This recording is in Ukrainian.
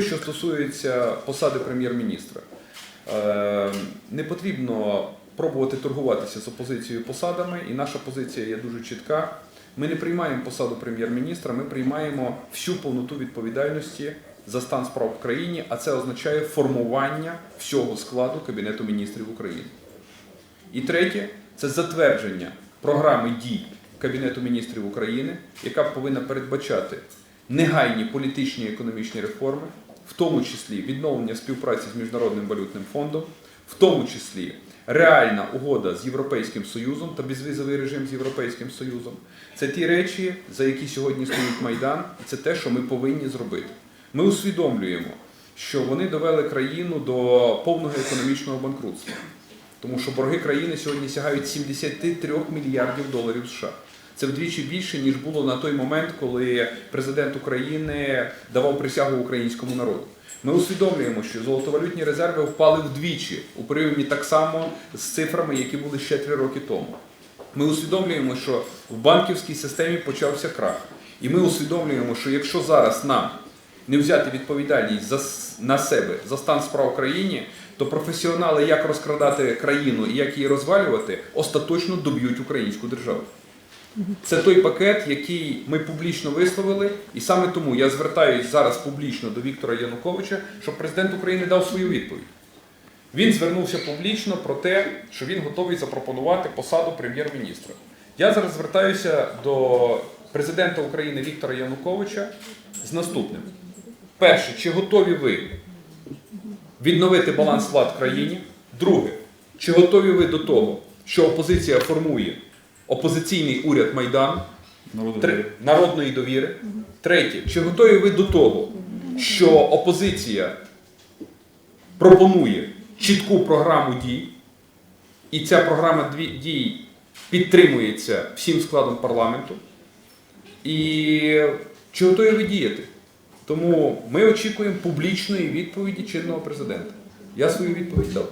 Що стосується посади прем'єр-міністра, е, не потрібно пробувати торгуватися з опозицією посадами, і наша позиція є дуже чітка. Ми не приймаємо посаду прем'єр-міністра, ми приймаємо всю повноту відповідальності за стан справ в країні, а це означає формування всього складу Кабінету міністрів України. І третє це затвердження програми дій Кабінету міністрів України, яка повинна передбачати негайні політичні і економічні реформи, в тому числі відновлення співпраці з Міжнародним валютним фондом, в тому числі реальна угода з Європейським Союзом та безвізовий режим з Європейським Союзом. Це ті речі, за які сьогодні стоїть Майдан, і це те, що ми повинні зробити. Ми усвідомлюємо, що вони довели країну до повного економічного банкрутства. Тому що борги країни сьогодні сягають 73 мільярдів доларів США. Це вдвічі більше, ніж було на той момент, коли президент України давав присягу українському народу. Ми усвідомлюємо, що золотовалютні резерви впали вдвічі у порівнянні так само з цифрами, які були ще три роки тому. Ми усвідомлюємо, що в банківській системі почався крах. І ми усвідомлюємо, що якщо зараз нам не взяти відповідальність за, на себе за стан справ в країні, то професіонали, як розкрадати країну і як її розвалювати, остаточно доб'ють українську державу. Це той пакет, який ми публічно висловили, і саме тому я звертаюсь зараз публічно до Віктора Януковича, щоб президент України дав свою відповідь. Він звернувся публічно про те, що він готовий запропонувати посаду прем'єр-міністра. Я зараз звертаюся до президента України Віктора Януковича з наступним: перше, чи готові ви відновити баланс влад в країні? Друге, чи готові ви до того, що опозиція формує опозиційний уряд Майдану? Три- народної довіри. Третє, чи готові ви до того, що опозиція пропонує чітку програму дій, і ця програма дій підтримується всім складом парламенту? І чи готові ви діяти? Тому ми очікуємо публічної відповіді чинного президента. Я свою відповідь дав.